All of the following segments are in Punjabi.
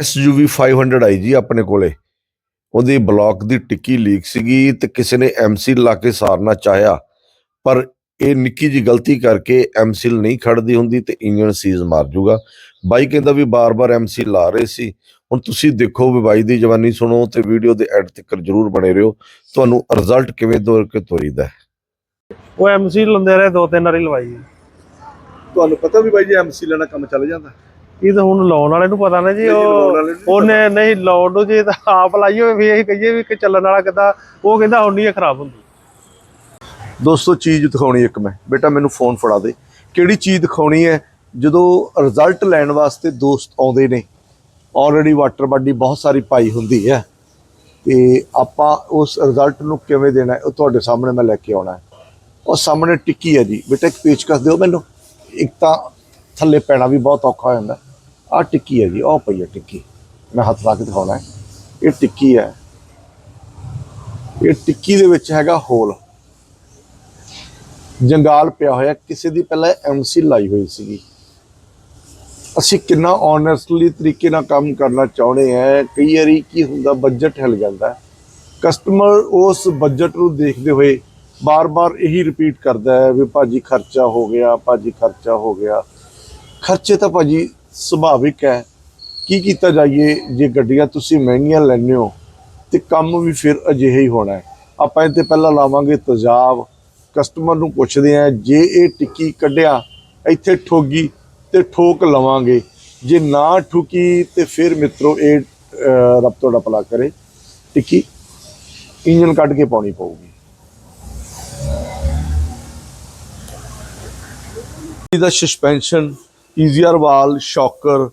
SUV 500 ਆਈ ਜੀ ਆਪਣੇ ਕੋਲੇ। ਉਹਦੀ ਬਲੌਕ ਦੀ ਟਿੱਕੀ ਲੀਕ ਸੀਗੀ ਤੇ ਕਿਸੇ ਨੇ ਐਮਸੀਲ ਲਾ ਕੇ ਸਾਰਨਾ ਚਾਹਿਆ। ਪਰ ਇਹ ਨਿੱਕੀ ਜੀ ਗਲਤੀ ਕਰਕੇ ਐਮਸੀਲ ਨਹੀਂ ਖੜਦੀ ਹੁੰਦੀ ਤੇ ਇੰਜਨ ਸੀਜ਼ ਮਾਰ ਜੂਗਾ। ਬਾਈ ਕਹਿੰਦਾ ਵੀ ਬਾਰ-ਬਾਰ ਐਮਸੀਲ ਲਾ ਰਹੇ ਸੀ। ਹੁਣ ਤੁਸੀਂ ਦੇਖੋ ਵੀ ਬਾਈ ਦੀ ਜਵਾਨੀ ਸੁਣੋ ਤੇ ਵੀਡੀਓ ਦੇ ਐਡ ਤੱਕ ਜਰੂਰ ਬਣੇ ਰਹੋ। ਤੁਹਾਨੂੰ ਰਿਜ਼ਲਟ ਕਿਵੇਂ ਦੋਰ ਕੇ ਤੋਰੀਦਾ। ਉਹ ਐਮਸੀ ਲੰਦੇ ਰਹੇ ਦੋ ਤਿੰਨ ਵਾਰੀ ਲਵਾਈ। ਤੁਹਾਨੂੰ ਪਤਾ ਵੀ ਬਾਈ ਜੀ ਐਮਸੀਲ ਨਾਲ ਕੰਮ ਚੱਲ ਜਾਂਦਾ? ਇਹ ਤਾਂ ਹੁਣ ਲਾਉਣ ਵਾਲੇ ਨੂੰ ਪਤਾ ਨਾ ਜੀ ਉਹ ਉਹਨੇ ਨਹੀਂ ਲਾਉਣ ਨੂੰ ਜੇ ਤਾਂ ਆਪ ਲਾਈ ਹੋਵੇ ਵੀ ਅਸੀਂ ਕਹੀਏ ਵੀ ਕਿ ਚੱਲਣ ਵਾਲਾ ਕਿੱਦਾਂ ਉਹ ਕਹਿੰਦਾ ਹੁਣ ਨਹੀਂ ਖਰਾਬ ਹੁੰਦੀ। ਦੋਸਤੋ ਚੀਜ਼ ਦਿਖਾਉਣੀ ਇੱਕ ਮੈਂ। ਬੇਟਾ ਮੈਨੂੰ ਫੋਨ ਫੜਾ ਦੇ। ਕਿਹੜੀ ਚੀਜ਼ ਦਿਖਾਉਣੀ ਹੈ? ਜਦੋਂ ਰਿਜ਼ਲਟ ਲੈਣ ਵਾਸਤੇ ਦੋਸਤ ਆਉਂਦੇ ਨੇ ਆਲਰੇਡੀ ਵਾਟਰ ਬਾਡੀ ਬਹੁਤ ਸਾਰੀ ਪਾਈ ਹੁੰਦੀ ਹੈ। ਤੇ ਆਪਾਂ ਉਸ ਰਿਜ਼ਲਟ ਨੂੰ ਕਿਵੇਂ ਦੇਣਾ ਉਹ ਤੁਹਾਡੇ ਸਾਹਮਣੇ ਮੈਂ ਲੈ ਕੇ ਆਉਣਾ ਉਹ ਸਾਹਮਣੇ ਟਿੱਕੀ ਹੈ ਜੀ। ਬੇਟਾ ਇੱਕ ਪੇਚਕਸ ਦਿਓ ਮੈਨੂੰ। ਇੱਕ ਤਾਂ ਥੱਲੇ ਪੈਣਾ ਵੀ ਬਹੁਤ ਔਖਾ ਹੋ ਜਾਂਦਾ। ਆਹ ਟਿੱਕੀ ਹੈ ਜੀ ਉਹ ਪਈ ਹੈ ਟਿੱਕੀ। ਮੈਂ ਹੱਥ ਲਾ ਕੇ ਦਿਖਾਉਣਾ ਇਹ ਟਿੱਕੀ ਹੈ। ਇਹ ਟਿੱਕੀ ਦੇ ਵਿੱਚ ਹੈਗਾ ਹੋਲ। ਜੰਗਾਲ ਪਿਆ ਹੋਇਆ, ਕਿਸੇ ਦੀ ਪਹਿਲਾਂ ਐਮਸੀ ਲਾਈ ਹੋਈ ਸੀਗੀ। ਅਸੀਂ ਕਿੰਨਾ ਓਨੈਸਟਲੀ ਤਰੀਕੇ ਨਾਲ ਕੰਮ ਕਰਨਾ ਚਾਹੁੰਦੇ ਆ ਕਈ ਵਾਰੀ ਕੀ ਹੁੰਦਾ ਬਜਟ ਹਿਲ ਜਾਂਦਾ ਕਸਟਮਰ ਉਸ ਬਜਟ ਨੂੰ ਦੇਖਦੇ ਹੋਏ ਬਾਰ-ਬਾਰ ਇਹੀ ਰਿਪੀਟ ਕਰਦਾ ਹੈ ਵੀ ਭਾਜੀ ਖਰਚਾ ਹੋ ਗਿਆ, ਭਾਜੀ ਖਰਚਾ ਹੋ ਗਿਆ। ਖਰਚੇ ਤਾਂ ਭਾਜੀ ਸੁਭਾਵਿਕ ਹੈ। ਕੀ ਕੀਤਾ ਜਾਈਏ? ਜੇ ਗੱਡੀਆਂ ਤੁਸੀਂ ਮਹਿੰਗੀਆਂ ਲੈਂਦੇ ਹੋ ਤੇ ਕੰਮ ਵੀ ਫਿਰ ਅਜਿਹਾ ਹੀ ਹੋਣਾ ਹੈ। ਆਪਾਂ ਇਹ ਤੇ ਪਹਿਲਾਂ ਲਾਵਾਂਗੇ ਤਜਾਬ। ਕਸਟਮਰ ਨੂੰ ਪੁੱਛਦੇ ਆ ਜੇ ਇਹ ਟਿੱਕੀ ਕੱਢਿਆ ਇੱਥੇ ਠੋਗੀ ਤੇ ਠੋਕ ਲਵਾਂਗੇ। ਜੇ ਨਾ ਠੁਕੀ ਤੇ ਫਿਰ ਮਿੱਤਰੋ ਇਹ ਅਹ, ਰੱਬ ਤੁਹਾਡਾ ਭਲਾ ਕਰੇ। ਟਿੱਕੀ ਇੰਜਨ ਕੱਢ ਕੇ ਪਾਉਣੀ ਪਊਗੀ। ਇਹਦਾ ਸਸਪੈਂਸ਼ਨ ਈਜ਼ੀਅਰ ਵਾਲ ਸ਼ੌਕਰ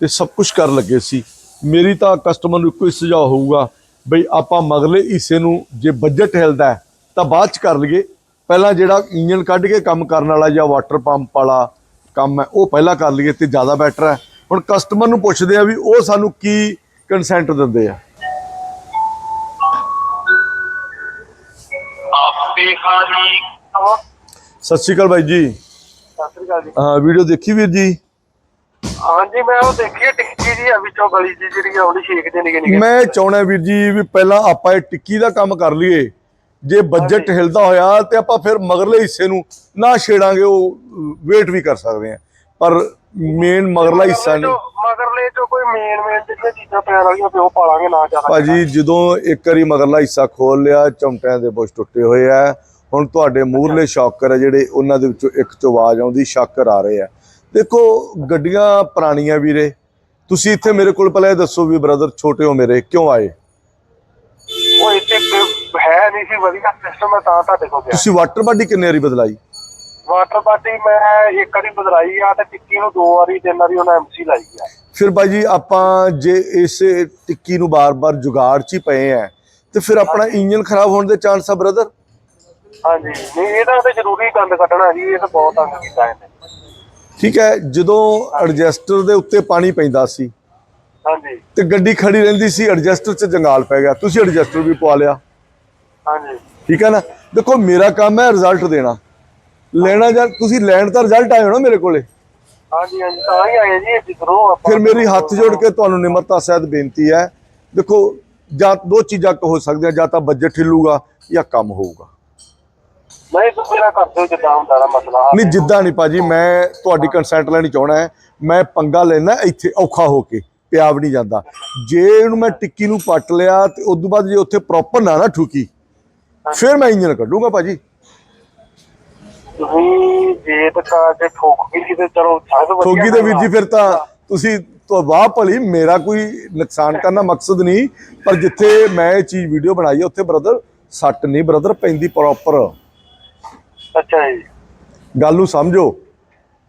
ਤੇ ਸਭ ਕੁਝ ਕਰ ਲੱਗੇ ਸੀ। ਮੇਰੀ ਤਾਂ ਕਸਟਮਰ ਨੂੰ ਇੱਕੋ ਹੀ ਸੁਝਾਅ ਹੋਊਗਾ ਬਈ ਆਪਾਂ ਮਗਲੇ ਹਿੱਸੇ ਨੂੰ ਜੇ ਬਜਟ ਹਿਲਦਾ ਤਾਂ ਬਾਅਦ ਚ ਕਰ ਲਈਏ। ਪਹਿਲਾਂ ਜਿਹੜਾ ਇੰਜਨ ਕੱਢ ਕੇ ਕੰਮ ਕਰਨ ਵਾਲਾ ਜਾਂ ਵਾਟਰ ਪੰਪ ਵਾਲਾ ਕੰਮ ਹੈ ਉਹ ਪਹਿਲਾਂ ਕਰ ਲਈਏ ਤੇ ਜ਼ਿਆਦਾ ਬੈਟਰ ਹੈ। ਹੁਣ ਕਸਟਮਰ ਨੂੰ ਪੁੱਛਦੇ ਆ ਵੀ ਉਹ ਸਾਨੂੰ ਕੀ ਕੰਸੈਂਟ ਦਿੰਦੇ ਆ। ਸਤਿ ਸ਼੍ਰੀ ਅਕਾਲ ਬਾਈ ਜੀ। ਸਤਿ ਸ੍ਰੀ ਅਕਾਲ ਜੀ। ਹਾਂ ਵੀਡੀਓ ਦੇਖੀ ਵੀਰ ਜੀ? ਹਾਂਜੀ ਮੈਂ ਉਹ ਦੇਖੀ ਹੈ ਟਿੱਕੀ ਜੀ ਆ ਵਿੱਚੋਂ ਗਲੀ ਜੀ ਜਿਹੜੀ ਆ ਉਹਦੀ ਛੇਕ ਦੇ ਨਿਕੇ ਨਿਕੇ। ਮੈਂ ਚਾਹਣਾ ਵੀਰ ਜੀ ਵੀ ਪਹਿਲਾਂ ਆਪਾਂ ਇਹ ਟਿੱਕੀ ਦਾ ਕੰਮ ਕਰ ਲਈਏ। ਜੇ ਬਜਟ ਹਿਲਦਾ ਹੋਇਆ ਤੇ ਆਪਾਂ ਫਿਰ ਮਗਰਲੇ ਹਿੱਸੇ ਨੂੰ ਨਾ ਛੇੜਾਂਗੇ ਉਹ ਵੇਟ ਵੀ ਕਰ ਸਕਦੇ ਆ ਪਰ ਮੇਨ ਮਗਰਲਾ ਹਿੱਸਾ ਨਹੀਂ। ਮਗਰਲੇ ਚੋਂ ਕੋਈ ਮੇਨ ਮੇਨ ਜਿਹੜੀਆਂ ਚੀਜ਼ਾਂ ਪੈਣ ਵਾਲੀਆਂ ਤੇ ਉਹ ਪਾਲਾਂਗੇ ਨਾ ਜ਼ਿਆਦਾ। ਭਾਜੀ ਜਦੋਂ ਇੱਕ ਵਾਰੀ ਮਗਰਲਾ ਹਿੱਸਾ ਖੋਲ ਲਿਆ ਚਮਟਿਆਂ ਦੇ ਬੁਸ਼ ਟੁੱਟੇ ਹੋਏ ਆ ਹੁਣ ਤੁਹਾਡੇ ਮੂਰਲੇ ਸ਼ੌਕਰ ਆ ਜਿਹੜੇ ਉਹਨਾਂ ਦੇ ਵਿੱਚੋਂ ਇੱਕ ਚੋਂ ਆਵਾਜ਼ ਆਉਂਦੀ ਸ਼ਾਕਰ ਆ ਰਹੇ ਆ। ਦੇਖੋ ਗੱਡੀਆਂ ਪੁਰਾਣੀਆਂ ਵੀਰੇ ਤੁਸੀਂ ਇੱਥੇ ਮੇਰੇ ਕੋਲ ਪਹਿਲਾਂ ਇਹ ਦੱਸੋ ਵੀ ਬ੍ਰਦਰ ਛੋਟੇ ਹੋ ਮੇਰੇ ਕਿਉਂ ਆਏ? ਉਹ ਇੱਥੇ ਕ- ਹੈ ਨਹੀਂ ਸੀ ਵਧੀਆ ਸਿਸਟਮ ਮੈਂ ਤਾਂ ਤੁਹਾਡੇ ਕੋਲ ਗਿਆ। ਤੁਸੀਂ ਵਾਟਰ ਬਾਡੀ ਕਿੰਨੇ ਵਾਰੀ ਬਦਲਾਈ? ਵਾਟਰ ਬਾਟੀ ਮੈਂ ਇੱਕ ਵਾਰੀ ਬਦਲਾਈ ਆ ਤੇ ਟਿੱਕੀ ਨੂੰ ਦੋ ਵਾਰੀ ਤਿੰਨ ਵਾਰੀ ਉਹਨਾਂ ਐਮਸੀ ਲਾਈ ਆ। ਫਿਰ ਬਾਈ ਜੀ ਆਪਾਂ ਜੇ ਇਸ ਟਿੱਕੀ ਨੂੰ ਬਾਰ-ਬਾਰ ਜੁਗਾੜ 'ਚ ਹੀ ਪਏ ਆ ਤੇ ਫਿਰ ਆਪਣਾ ਇੰਜਨ ਖਰਾਬ ਹੋਣ ਦੇ ਚਾਂਸ ਆ ਬ੍ਰਦਰ ਹਾਂਜੀ ਨਹੀਂ ਇਹਦਾ ਤੇ ਜ਼ਰੂਰੀ ਗੰਦ ਕੱਢਣਾ ਜੀ ਇਹ ਤਾਂ ਬਹੁਤ ਤੰਗ ਕੀਤਾ ਇਹਨੇ। ਠੀਕ ਹੈ ਜਦੋਂ ਐਡਜਸਟਰ ਦੇ ਉੱਤੇ ਪਾਣੀ ਪੈਂਦਾ ਸੀ ਹਾਂਜੀ। ਤੇ ਗੱਡੀ ਖੜੀ ਰਹਿੰਦੀ ਸੀ ਐਡਜਸਟਰ 'ਚ ਜੰਗਾਲ ਪੈ ਗਿਆ ਤੁਸੀਂ ਐਡਜਸਟਰ ਵੀ ਪਵਾ ਲਿਆ। ਹਾਂਜੀ। ਠੀਕ ਹੈ ਨਾ? ਦੇਖੋ ਮੇਰਾ ਕੰਮ ਹੈ ਰਿਜ਼ਲਟ ਦੇਣਾ। ਲੈਣਾ ਜਾਂ ਤੁਸੀਂ ਲੈਣ ਤਾਂ ਰਿਜ਼ਲਟ ਆਏ ਹੋ ਨਾ ਮੇਰੇ ਕੋਲੇ? ਹਾਂਜੀ ਹਾਂਜੀ ਤਾਂ ਹੀ ਆਏ ਜੀ ਜਿੱਧਰੋਂ ਆਪਾਂ ਫਿਰ ਮੇਰੀ ਹੱਥ ਜੋੜ ਕੇ ਤੁਹਾਨੂੰ ਨਿਮਰਤਾ ਸਹਿਤ ਬੇਨਤੀ ਹੈ ਦੇਖੋ ਜਾਂ ਦੋ ਚੀਜ਼ਾਂ ਹੋ ਸਕਦੀਆਂ ਜਾਂ ਤਾਂ ਬਜਟ ਹਿੱਲੂਗਾ ਜਾਂ ਕੰਮ ਹੋਊਗਾ। ਨਹੀਂ ਤੁਸੀਂ ਨਾ ਜਿੱਦਾਂ ਹੁੰਦਾ ਦਾ ਮਸਲਾ। ਨਹੀਂ ਜਿੱਦਾਂ ਨਹੀਂ ਭਾਜੀ ਮੈਂ ਤੁਹਾਡੀ ਕੰਸੈਂਟ ਲੈਣੀ ਚਾਹਣਾ ਹੈ। ਮੈਂ ਪੰਗਾ ਲੈਣਾ ਇੱਥੇ ਔਖਾ ਹੋ ਕੇ ਪਿਆ ਵੀ ਨਹੀਂ ਜਾਂਦਾ। ਜੇ ਇਹਨੂੰ ਮੈਂ ਟਿੱਕੀ ਨੂੰ ਪੱਟ ਲਿਆ ਤੇ ਉਸ ਤੋਂ ਬਾਅਦ ਜੇ ਉੱਥੇ ਪ੍ਰੋਪਰ ਨਾ ਨਾ ਠੁਕੀ ਫਿਰ ਮੈਂ ਇੰਜਨ ਕੱਢੂਗਾ ਭਾਜੀ। ਤੁਸੀਂ ਜੇ ਤੱਕ ਜੇ ਠੋਕ ਗਈ ਤੇ ਚਲੋ ਦੇ ਵੀਰ ਜੀ ਫਿਰ ਤਾਂ ਤੁਸੀਂ ਤੋਂ ਵਾਹ ਭਲੀ ਮੇਰਾ ਕੋਈ ਨੁਕਸਾਨ ਕਰਨਾ ਮਕਸਦ ਨਹੀਂ ਪਰ ਜਿੱਥੇ ਮੈਂ ਇਹ ਚੀਜ਼ ਵੀਡੀਓ ਬਣਾਈ ਹੈ ਉੱਥੇ ਬ੍ਰਦਰ ਸੱਟ ਨਹੀਂ ਬ੍ਰਦਰ ਪੈਂਦੀ ਪ੍ਰੋਪਰ ਅੱਛਾ ਜੀ। ਗੱਲ ਨੂੰ ਸਮਝੋ।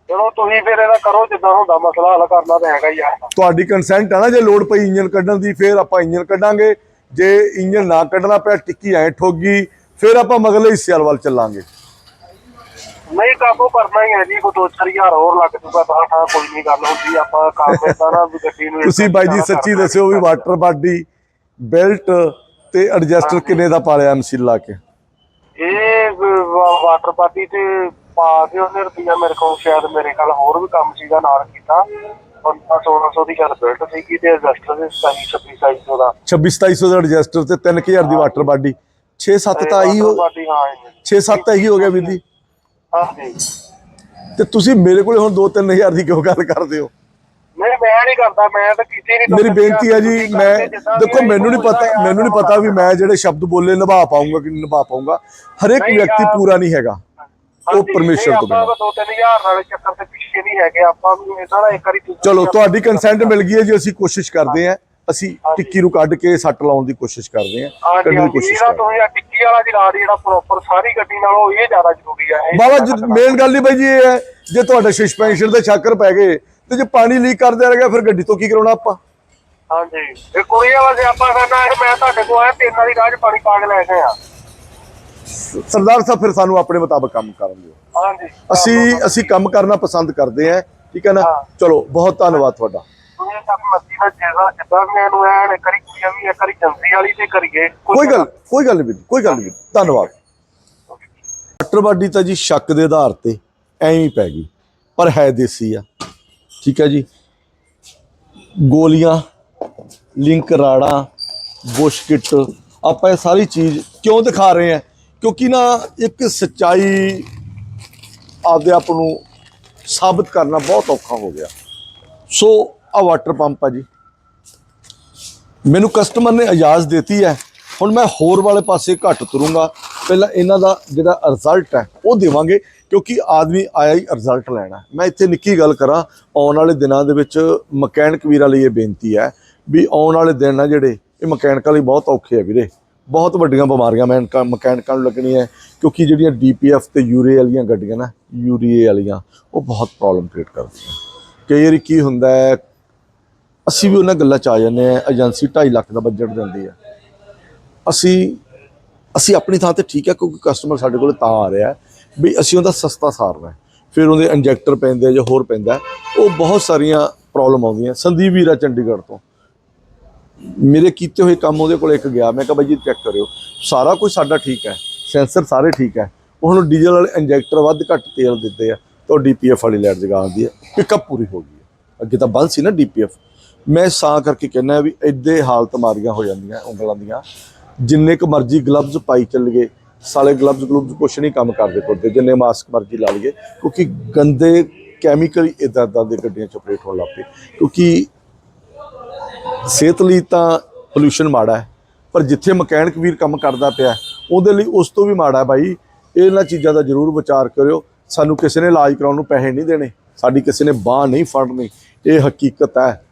ਚਲੋ ਤੁਸੀਂ ਫਿਰ ਇਹਦਾ ਕਰੋ ਜਿੱਦਾਂ ਹੁੰਦਾ ਮਸਲਾ ਹੱਲ ਕਰਨਾ ਤਾਂ ਹੈਗਾ ਆ। ਤੁਹਾਡੀ ਕੰਸੈਂਟ ਆ ਨਾ ਜੇ ਲੋਡ ਪਈ ਇੰਜਨ ਕੱਢਣ ਦੀ ਫਿਰ ਆਪਾਂ ਇੰਜਨ ਕੱਢਾਂਗੇ। ਜੇ ਇੰਜਨ ਨਾ ਕੱਢਣਾ ਪਿਆ ਟਿੱਕੀ ਐ ਠੋਗੀ ਫਿਰ ਆਪਾਂ ਮਗਲੇ ਹਿੱਸੇ ਵੱਲ ਚੱਲਾਂਗੇ। ਨਹੀਂ ਕਾਬੂ ਕਰਨਾ ਹੀ ਹੈ ਜੀ ਚਾਰ ਹਜ਼ਾਰ ਹੋਰ ਲੱਗ ਜੂਗਾ ਤਾਂ ਤਾਂ ਕੋਈ ਨਹੀਂ ਗੱਲ ਹੁੰਦੀ ਆਪਾਂ ਨਾ ਵੀ ਗੱਡੀ ਨੂੰ ਤੁਸੀਂ ਬਾਈ ਜੀ ਸੱਚੀ ਦੱਸਿਓ ਵੀ ਵਾਟਰ ਬਾਡੀ ਬੈਲਟ ਤੇ ਐਡਜਸਟਰ ਕਿੰਨੇ ਦਾ ਪਾਲਿਆ ਐਮਸੀ ਲਾ ਕੇ? ਇਹ ਵਾਟਰ ਪਾਰਟੀ ਤੇ ਪਾ ਕੇ ਉਹਨੇ ਰੁਪਈਆ ਮੇਰੇ ਕੋਲ ਸ਼ਾਇਦ ਮੇਰੇ ਕੋਲ ਹੋਰ ਵੀ ਕੰਮ ਸੀਗਾ ਨਾਲ ਕੀਤਾ। 15 1600 ਦੀ ਗੱਲ ਬਿਲਟ ਸੀਗੀ ਤੇ ਰਜਿਸਟਰ ਦੇ 27 26 ਸਾਈਜ਼ ਦਾ। 26 2700 ਦਾ ਰਜਿਸਟਰ ਤੇ 3000 ਦੀ ਵਾਟਰ ਬਾਡੀ 6 7 ਤਾਂ ਆਹੀ ਹੋ ਬਾਡੀ ਹਾਂ 6 7 ਤਾਂ ਇਹੀ ਹੋ ਗਿਆ ਵੀਰ ਜੀ। ਤੇ ਤੁਸੀਂ ਮੇਰੇ ਕੋਲੇ ਹੁਣ 2 3000 ਦੀ ਕਿਉਂ ਗੱਲ ਕਰਦੇ ਹੋ? ਨਹੀਂ ਮੈਂ ਨਹੀਂ ਕਰਦਾ ਮੈਂ ਤਾਂ ਕੀਤੀ ਨਹੀਂ ਮੇਰੀ ਬੇਨਤੀ ਹੈ ਜੀ ਮੈਂ ਦੇਖੋ ਮੈਨੂੰ ਨਹੀਂ ਪਤਾ ਮੈਨੂੰ ਨਹੀਂ ਪਤਾ ਵੀ ਮੈਂ ਜਿਹੜੇ ਸ਼ਬਦ ਬੋਲੇ ਨਿਭਾ ਪਾਉਂਗਾ ਕਿ ਨਹੀਂ ਨਿਭਾ ਪਾਉਂਗਾ। ਹਰੇਕ ਵਿਅਕਤੀ ਪੂਰਾ ਨਹੀਂ ਹੈਗਾ। ਉਹ ਪਰਮੇਸ਼ਰ ਤੋਂ ਬਿਨਾਂ। ਆਪਾਂ ਦੋ ਤਿੰਨ ਹਜ਼ਾਰ ਨਾਲ ਚੱਕਰ ਤੇ ਪਿੱਛੇ ਨਹੀਂ ਹੈਗੇ ਆਪਾਂ ਵੀ ਇਹਨਾਂ ਦਾ ਇੱਕ ਵਾਰੀ ਤੁਸੀਂ- ਚਲੋ ਤੁਹਾਡੀ ਕੰਸੈਂਟ ਮਿਲ ਗਈ ਹੈ ਜੀ ਅਸੀਂ ਕੋਸ਼ਿਸ਼ ਕਰਦੇ ਹਾਂ। ਅਸੀਂ ਟਿੱਕੀ ਨੂੰ ਕੱਢ ਕੇ ਸੱਟ ਲਾਉਣ ਦੀ ਕੋਸ਼ਿਸ਼ ਕਰਦੇ ਹਾਂ। ਹਾਂਜੀ ਕੱਢਣ ਦੀ ਕੋਸ਼ਿਸ਼ ਕਰਦੇ ਹਾਂ। ਆਹ ਟਿੱਕੀ ਵਾਲਾ ਜਿਹੜਾ ਜਿਹੜਾ ਪ੍ਰੋਪਰ ਸਾਰੀ ਗੱਡੀ ਨਾਲੋਂ ਇਹ ਜ਼ਿਆਦਾ ਜ਼ਰੂਰੀ ਹੈ। ਬਾਬਾ ਮੇਨ ਗੱਲ ਨਹੀਂ ਬਾਈ ਜੀ ਇਹ ਹੈ ਜੇ ਤੁਹਾਡੇ ਸਸਪੈਂਸ਼ਨ ਦੇ ਚੱਕਰ ਪੈ ਗਏ ਤੇ ਜੇ ਪਾਣੀ ਲੀਕ ਕਰਦੇ ਰਹਿ ਗਿਆ ਫਿਰ ਗੱਡੀ ਤੋਂ ਕੀ ਕਰਾਉਣਾ ਆਪਾਂ? ਹਾਂਜੀ। ਇਹ ਕੁੜੀਆਂ ਵਾਸਤੇ ਆਪਾਂ ਕਰਨਾ ਹੈ ਮੈਂ ਤੁਹਾਡੇ ਕੋਲ ਆਇਆ ਤਿੰਨ ਵਾਲੀ 'ਚ ਪਾਣੀ ਪਾ ਕੇ ਲੈ ਕੇ ਆ ਸਰਦਾਰ ਸਾਹਿਬ ਫਿਰ ਸਾਨੂੰ ਆਪਣੇ ਮੁਤਾਬਕ ਕੰਮ ਕਰਨ ਦਿਓ ਹਾਂਜੀ। ਅਸੀਂ ਅਸੀਂ ਕੰਮ ਕਰਨਾ ਪਸੰਦ ਕਰਦੇ ਹਾਂ ਠੀਕ ਹੈ ਨਾ। ਚਲੋ ਬਹੁਤ ਧੰਨਵਾਦ ਤੁਹਾਡਾ। ਤੁਸੀਂ ਸਭ ਮਰਜ਼ੀ ਨਾਲ ਜਿਹੜਾ ਜਿੱਦਾਂ ਵੀ ਇਹਨੂੰ ਐਨ ਕਰੀ ਕੁੜੀਆਂ ਵੀ ਇੱਕ ਵਾਰੀ ਜੰਸੀ ਵਾਲੀ ਤੇ ਕਰੀਏ ਕੋਈ ਗੱਲ ਕੋਈ ਗੱਲ ਨਹੀਂ ਕੋਈ ਗੱਲ ਨਹੀਂ ਧੰਨਵਾਦ। ਵਾਟਰ ਬਾਡੀ ਤਾਂ ਜੀ ਸ਼ੱਕ ਦੇ ਆਧਾਰ ਤੇ ਐਂ ਹੀ ਪੈ ਗਈ ਪਰ ਹੈ ਦੇਸੀ ਆ। ਠੀਕ ਹੈ ਜੀ। ਗੋਲੀਆਂ, ਲਿੰਕ ਰਾੜਾ, ਬੁਸ਼ਕਿਟ, ਆਪਾਂ ਇਹ ਸਾਰੀ ਚੀਜ਼ ਕਿਉਂ ਦਿਖਾ ਰਹੇ ਹਾਂ? ਕਿਉਂਕਿ ਨਾ ਇੱਕ ਸਚਾਈ ਆਪਦੇ ਆਪ ਨੂੰ ਸਾਬਤ ਕਰਨਾ ਬਹੁਤ ਔਖਾ ਹੋ ਗਿਆ। ਸੋ ਆ ਵਾਟਰ ਪੰਪ ਆ ਜੀ। ਮੈਨੂੰ ਕਸਟਮਰ ਨੇ ਇਜਾਜ਼ਤ ਦਿੱਤੀ ਹੈ। ਹੁਣ ਮੈਂ ਹੋਰ ਵਾਲੇ ਪਾਸੇ ਘੱਟ ਤੁਰੂੰਗਾ। ਪਹਿਲਾਂ ਇਹਨਾਂ ਦਾ ਜਿਹੜਾ ਰਿਜ਼ਲਟ ਹੈ, ਉਹ ਦੇਵਾਂਗੇ। ਕਿਉਂਕਿ ਆਦਮੀ ਆਇਆ ਹੀ ਰਿਜ਼ਲਟ ਲੈਣਾ ਮੈਂ ਇੱਥੇ ਨਿੱਕੀ ਗੱਲ ਕਰਾਂ, ਆਉਣ ਵਾਲੇ ਦਿਨਾਂ ਦੇ ਵਿੱਚ ਮਕੈਨਿਕ ਵੀਰਾਂ ਲਈ ਇਹ ਬੇਨਤੀ ਹੈ ਵੀ ਆਉਣ ਵਾਲੇ ਦਿਨ ਆ ਜਿਹੜੇ, ਇਹ ਮਕੈਨਿਕਾਂ ਲਈ ਬਹੁਤ ਔਖੇ ਆ ਵੀਰੇ। ਬਹੁਤ ਵੱਡੀਆਂ ਬਿਮਾਰੀਆਂ ਮੈਨਕਾ ਮਕੈਨਿਕਾਂ ਨੂੰ ਲੱਗਣੀਆਂ ਕਿਉਂਕਿ ਜਿਹੜੀਆਂ ਡੀਪੀਐਫ ਤੇ ਯੂਰੇ ਵਾਲੀਆਂ ਗੱਡੀਆਂ ਨਾ, ਯੂਰੀਏ ਵਾਲੀਆਂ, ਉਹ ਬਹੁਤ ਪ੍ਰੋਬਲਮ ਕ੍ਰੀਏਟ ਕਰਦੀਆਂ ਕਈ ਵਾਰੀ ਕੀ ਹੁੰਦਾ ਹੈ, ਅਸੀਂ ਵੀ ਉਹਨਾਂ ਗੱਲਾਂ ਚ ਆ ਜਾਂਦੇ ਆ ਏਜੰਸੀ 2.5 ਲੱਖ ਦਾ ਬਜਟ ਦਿੰਦੀ ਹੈ। ਅਸੀਂ ਅਸੀਂ ਆਪਣੀ ਥਾਂ ਤੇ ਠੀਕ ਹੈ, ਕਿਉਂਕਿ ਕਸਟਮਰ ਸਾਡੇ ਕੋਲ ਤਾਂ ਆ ਰਿਹਾ ਵੀ ਅਸੀਂ ਉਹਦਾ ਸਸਤਾ ਸਾਰਨਾ ਫਿਰ ਉਹਦੇ ਇੰਜੈਕਟਰ ਪੈਂਦੇ ਆ ਜਾਂ ਹੋਰ ਪੈਂਦਾ ਉਹ ਬਹੁਤ ਸਾਰੀਆਂ ਪ੍ਰੋਬਲਮ ਆਉਂਦੀਆਂ। ਸੰਦੀਪ ਵੀਰਾ ਚੰਡੀਗੜ੍ਹ ਤੋਂ। ਮੇਰੇ ਕੀਤੇ ਹੋਏ ਕੰਮ ਉਹਦੇ ਕੋਲ ਇੱਕ ਗਿਆ। ਮੈਂ ਕਿਹਾ ਬਾਈ ਜੀ ਚੈੱਕ ਕਰਿਓ। ਸਾਰਾ ਕੁਝ ਸਾਡਾ ਠੀਕ ਹੈ। ਸੈਂਸਰ ਸਾਰੇ ਠੀਕ ਹੈ। ਉਹ ਹੁਣ ਡੀਜ਼ਲ ਵਾਲੇ ਇੰਜੈਕਟਰ ਵੱਧ ਘੱਟ ਤੇਲ ਦਿੰਦੇ ਆ। ਤਾਂ ਡੀਪੀਐਫ ਵਾਲੀ ਲਾਈਟ ਜਗਾ ਆਉਂਦੀ ਹੈ। ਪਿਕਅਪ ਪੂਰੀ ਹੋ ਗਈ ਹੈ। ਅੱਗੇ ਤਾਂ ਬੰਦ ਸੀ ਨਾ ਡੀਪੀਐਫ। ਮੈਂ ਸਾਂ ਕਰਕੇ ਕਹਿੰਦਾ ਵੀ ਇੱਦੇ ਹਾਲਤ ਮਾਰੀਆਂ ਹੋ ਜਾਂਦੀਆਂ, ਉਂਗਲਾਂ ਦੀਆਂ। ਜਿੰਨੇ ਕੁ ਮਰਜ਼ੀ ਗਲਵਜ਼ ਪਾਈ ਚੱਲ ਗਏ ਸਾਲੇ ਗਲਵਜ਼ ਗਲੂਵਜ਼ ਕੁਛ ਨਹੀਂ ਕੰਮ ਕਰਦੇ ਕਰਦੇ ਜਿੰਨੇ ਮਾਸਕ ਮਰਜ਼ੀ ਲਾ ਲਈਏ, ਕਿਉਂਕਿ ਗੰਦੇ ਕੈਮੀਕਲ ਇਦਾਂ ਇਦਾਂ ਦੇ ਗੱਡੀਆਂ ਚ ਆਪਰੇਟ ਹੋਣ ਲੱਗ ਪਏ। ਕਿਉਂਕਿ ਸਿਹਤ ਲਈ ਤਾਂ ਪੋਲੂਸ਼ਨ ਮਾੜਾ ਹੈ, ਪਰ ਜਿੱਥੇ ਮਕੈਨਿਕ ਵੀਰ ਕੰਮ ਕਰਦਾ ਪਿਆ, ਉਹਦੇ ਲਈ ਉਸ ਤੋਂ ਵੀ ਮਾੜਾ ਹੈ ਬਾਈ, ਇਹਨਾਂ ਚੀਜ਼ਾਂ ਦਾ ਜ਼ਰੂਰ ਵਿਚਾਰ ਕਰਿਓ। ਸਾਨੂੰ ਕਿਸੇ ਨੇ ਇਲਾਜ ਕਰਾਉਣ ਨੂੰ ਪੈਸੇ ਨਹੀਂ ਦੇਣੇ, ਸਾਡੀ ਕਿਸੇ ਨੇ ਬਾਹ ਨਹੀਂ ਫੜਨੀ, ਇਹ ਹਕੀਕਤ ਹੈ।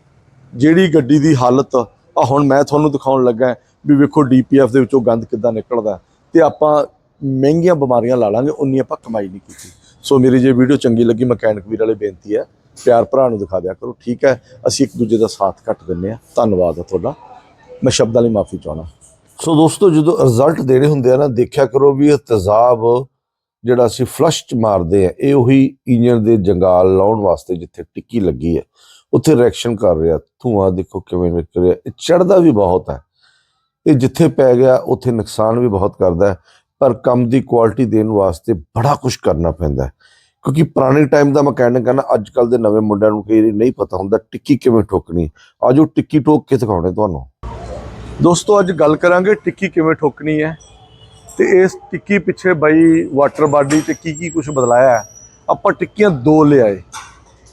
ਜਿਹੜੀ ਗੱਡੀ ਦੀ ਹਾਲਤ ਆ ਹੁਣ ਮੈਂ ਤੁਹਾਨੂੰ ਦਿਖਾਉਣ ਲੱਗਾ, ਵੀ ਵੇਖੋ ਡੀਪੀਐਫ ਦੇ ਵਿੱਚੋਂ ਗੰਦ ਕਿੱਦਾਂ ਨਿਕਲਦਾ ਤੇ ਆਪਾਂ ਮਹਿੰਗੀਆਂ ਬਿਮਾਰੀਆਂ ਲਾ ਲਾਂਗੇ, ਉਨੀ ਆਪਾਂ ਕਮਾਈ ਨਹੀਂ ਕੀਤੀ। ਸੋ ਮੇਰੀ ਜੇ ਵੀਡੀਓ ਚੰਗੀ ਲੱਗੀ, ਮਕੈਨਿਕ ਵੀਰ ਵਾਲੇ ਬੇਨਤੀ ਹੈ, ਪਿਆਰ ਭਰਾ ਨੂੰ ਦਿਖਾ ਦਿਆ ਕਰੋ, ਠੀਕ ਹੈ? ਅਸੀਂ ਇੱਕ ਦੂਜੇ ਦਾ ਸਾਥ ਘੱਟ ਦਿੰਨੇ ਆ ਧੰਨਵਾਦ ਹੈ ਤੁਹਾਡਾ। ਮੈਂ ਸ਼ਬਦਾਂ ਲਈ ਮਾਫੀ ਚਾਹਣਾ ਸੋ ਦੋਸਤੋ, ਜਦੋਂ ਰਿਜ਼ਲਟ ਦੇਣੇ ਹੁੰਦੇ ਆ ਨਾ, ਦੇਖਿਆ ਕਰੋ ਵੀ ਇਹ ਤੇਜ਼ਾਬ ਜਿਹੜਾ ਅਸੀਂ ਫਲਸ਼ ਚ ਮਾਰਦੇ ਆ ਇਹ ਉਹੀ ਇੰਜਨ ਦੇ ਜੰਗਾਲ ਲਾਉਣ ਵਾਸਤੇ ਜਿੱਥੇ ਟਿੱਕੀ ਲੱਗੀ ਹੈ। ਉੱਥੇ ਰਿਐਕਸ਼ਨ ਕਰ ਰਿਹਾ, ਧੂਆਂ ਦੇਖੋ ਕਿਵੇਂ ਨਿਕਲ ਰਿਹਾ, ਇਹ ਚੜਦਾ ਵੀ ਬਹੁਤ ਹੈ। ਇਹ ਜਿੱਥੇ ਪੈ ਗਿਆ, ਉੱਥੇ ਨੁਕਸਾਨ ਵੀ ਬਹੁਤ ਕਰਦਾ ਪਰ ਕੰਮ ਦੀ ਕੁਆਲਿਟੀ ਦੇਣ ਵਾਸਤੇ ਬੜਾ ਕੁਝ ਕਰਨਾ ਪੈਂਦਾ ਕਿਉਂਕਿ ਪੁਰਾਣੇ ਟਾਈਮ ਦਾ ਮਕੈਨਿਕ ਹੈ ਨਾ ਅੱਜ ਕੱਲ ਦੇ ਨਵੇਂ ਮੁੰਡਿਆਂ ਨੂੰ ਕਈ ਨਹੀਂ ਪਤਾ ਹੁੰਦਾ ਟਿੱਕੀ ਕਿਵੇਂ ਠੋਕਣੀ ਆਜੋ, ਟਿੱਕੀ ਠੋਕ ਕੇ ਦਿਖਾਉਣੇ ਤੁਹਾਨੂੰ। ਦੋਸਤੋ, ਅੱਜ ਗੱਲ ਕਰਾਂਗੇ ਟਿੱਕੀ ਕਿਵੇਂ ਠੋਕਣੀ ਹੈ ਤੇ ਇਸ ਟਿੱਕੀ ਪਿੱਛੇ ਬਾਈ ਵਾਟਰ ਬਾਡੀ ਤੇ ਕੀ ਕੀ ਕੁਝ ਬਦਲਾਇਆ ਆਪਾਂ ਟਿੱਕੀਆਂ ਦੋ ਲਿਆਏ,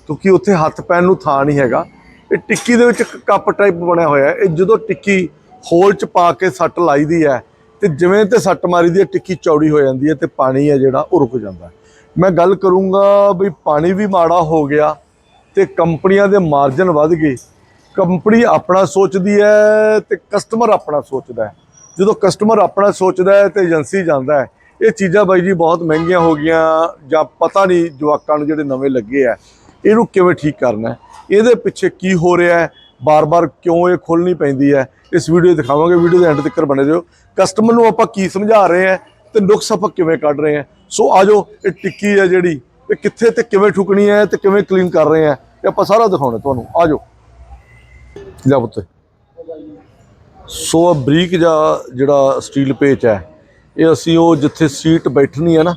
ਕਿਉਂਕਿ ਉੱਥੇ ਹੱਥ ਪੈਣ ਨੂੰ ਥਾਂ ਨਹੀਂ ਹੈਗਾ। ਇਹ ਟਿੱਕੀ ਦੇ ਵਿੱਚ ਇੱਕ ਕੱਪ ਟਾਈਪ ਬਣਿਆ ਹੋਇਆ ਹੈ। ਇਹ ਜਦੋਂ ਟਿੱਕੀ ਹੋਲ ਚ ਪਾ ਕੇ ਸੱਟ ਲਾਈਦੀ ਹੈ ਤੇ ਜਿਵੇਂ ਤੇ ਸੱਟ ਮਾਰੀਦੀ ਹੈ, ਟਿੱਕੀ ਚੌੜੀ ਹੋ ਜਾਂਦੀ ਹੈ ਤੇ ਪਾਣੀ ਹੈ ਜਿਹੜਾ ਉਹ ਰੁਕ ਜਾਂਦਾ ਮੈਂ ਗੱਲ ਕਰੂੰਗਾ ਵੀ ਪਾਣੀ ਵੀ ਮਾੜਾ ਹੋ ਗਿਆ ਤੇ ਕੰਪਨੀਆਂ ਦੇ ਮਾਰਜਨ ਵੱਧ ਗਏ। ਕੰਪਨੀ ਆਪਣਾ ਸੋਚਦੀ ਹੈ ਤੇ ਕਸਟਮਰ ਆਪਣਾ ਸੋਚਦਾ ਹੈ। ਜਦੋਂ ਕਸਟਮਰ ਆਪਣਾ ਸੋਚਦਾ ਹੈ ਤੇ ਏਜੰਸੀ ਜਾਂਦਾ ਹੈ, ਇਹ ਚੀਜ਼ਾਂ ਬਾਈ ਜੀ ਬਹੁਤ ਮਹਿੰਗੀਆਂ ਹੋ ਗਈਆਂ ਜਾਂ ਪਤਾ ਨਹੀਂ ਜਵਾਕਾਂ ਨੂੰ ਜਿਹੜੇ ਨਵੇਂ ਲੱਗੇ ਆ, ਇਹਨੂੰ ਕਿਵੇਂ ਠੀਕ ਕਰਨਾ ਇਹਦੇ ਪਿੱਛੇ ਕੀ ਹੋ ਰਿਹਾ ਹੈ? ਬਾਰ-ਬਾਰ ਕਿਉਂ ਇਹ ਖੁੱਲਣੀ ਪੈਂਦੀ ਹੈ? ਇਸ ਵੀਡੀਓ ਦਿਖਾਵਾਂਗੇ। ਵੀਡੀਓ ਦੇ ਐਂਡ ਤੱਕ ਬਣੇ ਰਹੋ। ਕਸਟਮਰ ਨੂੰ ਆਪਾਂ ਕੀ ਸਮਝਾ ਰਹੇ ਹਾਂ ਤੇ ਨੁਕਸ ਆਪਾਂ ਕਿਵੇਂ ਕੱਢ ਰਹੇ ਹਾਂ? ਸੋ ਆਜੋ ਇਹ ਟਿੱਕੀ ਹੈ ਜਿਹੜੀ, ਇਹ ਕਿੱਥੇ ਤੇ ਕਿਵੇਂ ਠੁਕਣੀ ਹੈ ਤੇ ਕਿਵੇਂ ਕਲੀਨ ਕਰ ਰਹੇ ਹਾਂ ਇਹ ਆਪਾਂ ਸਾਰਾ ਦਿਖਾਉਣਾ ਤੁਹਾਨੂੰ। ਆਜੋ ਜਾ ਪੁੱਤ। ਸੋ ਬਰੀਕ ਜਾਂ ਜਿਹੜਾ ਸਟੀਲ ਪੇਚ ਹੈ, ਇਹ ਅਸੀਂ ਉਹ ਜਿੱਥੇ ਸੀਟ ਬੈਠਣੀ ਹੈ ਨਾ,